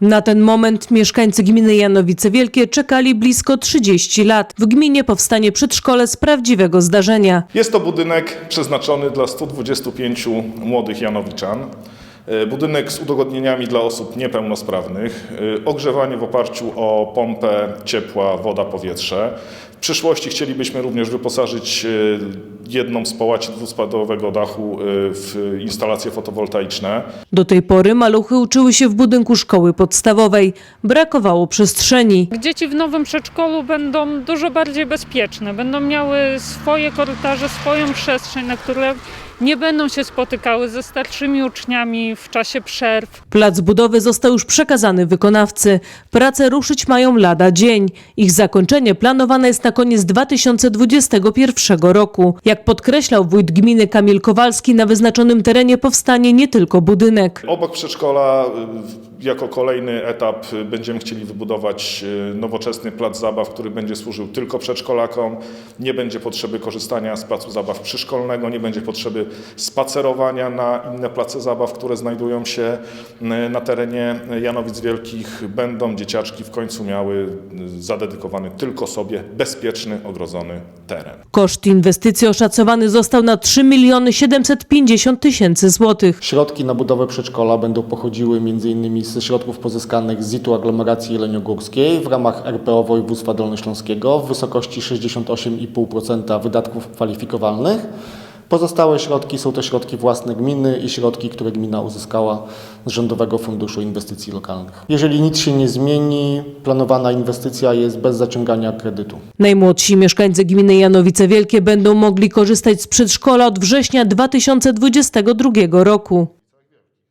Na ten moment mieszkańcy gminy Janowice Wielkie czekali blisko 30 lat. W gminie powstanie przedszkole z prawdziwego zdarzenia. Jest to budynek przeznaczony dla 125 młodych Janowiczan. E, Budynek z udogodnieniami dla osób niepełnosprawnych, e, ogrzewanie w oparciu o pompę ciepła, woda, powietrze. W przyszłości chcielibyśmy również wyposażyć e, jedną z połaci dwuspadowego dachu e, w instalacje fotowoltaiczne. Do tej pory maluchy uczyły się w budynku szkoły podstawowej. Brakowało przestrzeni. Dzieci w nowym przedszkolu będą dużo bardziej bezpieczne, będą miały swoje korytarze, swoją przestrzeń, na której nie będą się spotykały ze starszymi uczniami w czasie przerw. Plac budowy został już przekazany wykonawcy. Prace ruszyć mają lada dzień. Ich zakończenie planowane jest na koniec 2021 roku. Jak podkreślał wójt gminy Kamil Kowalski, na wyznaczonym terenie powstanie nie tylko budynek. Obok przedszkola y, jako kolejny etap y, będziemy chcieli wybudować y, nowoczesny plac zabaw, który będzie służył tylko przedszkolakom. Nie będzie potrzeby korzystania z placu zabaw przyszkolnego, nie będzie potrzeby spacerowania na inne place zabaw, które znajdują się y, na terenie Janowic Wielkich. Będą dzieciaczki w końcu miały y, zadedykowany tylko sobie bezpieczny, ogrodzony teren. Koszt inwestycji oszacowany został na 3 miliony 750 tysięcy złotych. Środki na budowę przedszkola będą pochodziły m.in. ze środków pozyskanych z ZIT-u aglomeracji jeleniogórskiej w ramach RPO województwa dolnośląskiego w wysokości 68,5% wydatków kwalifikowalnych. Pozostałe środki są to środki własne gminy i środki, które gmina uzyskała z Rządowego Funduszu Inwestycji Lokalnych. Jeżeli nic się nie zmieni, planowana inwestycja jest bez zaciągania kredytu. Najmłodsi mieszkańcy gminy Janowice Wielkie będą mogli korzystać z przedszkola od września 2022 roku.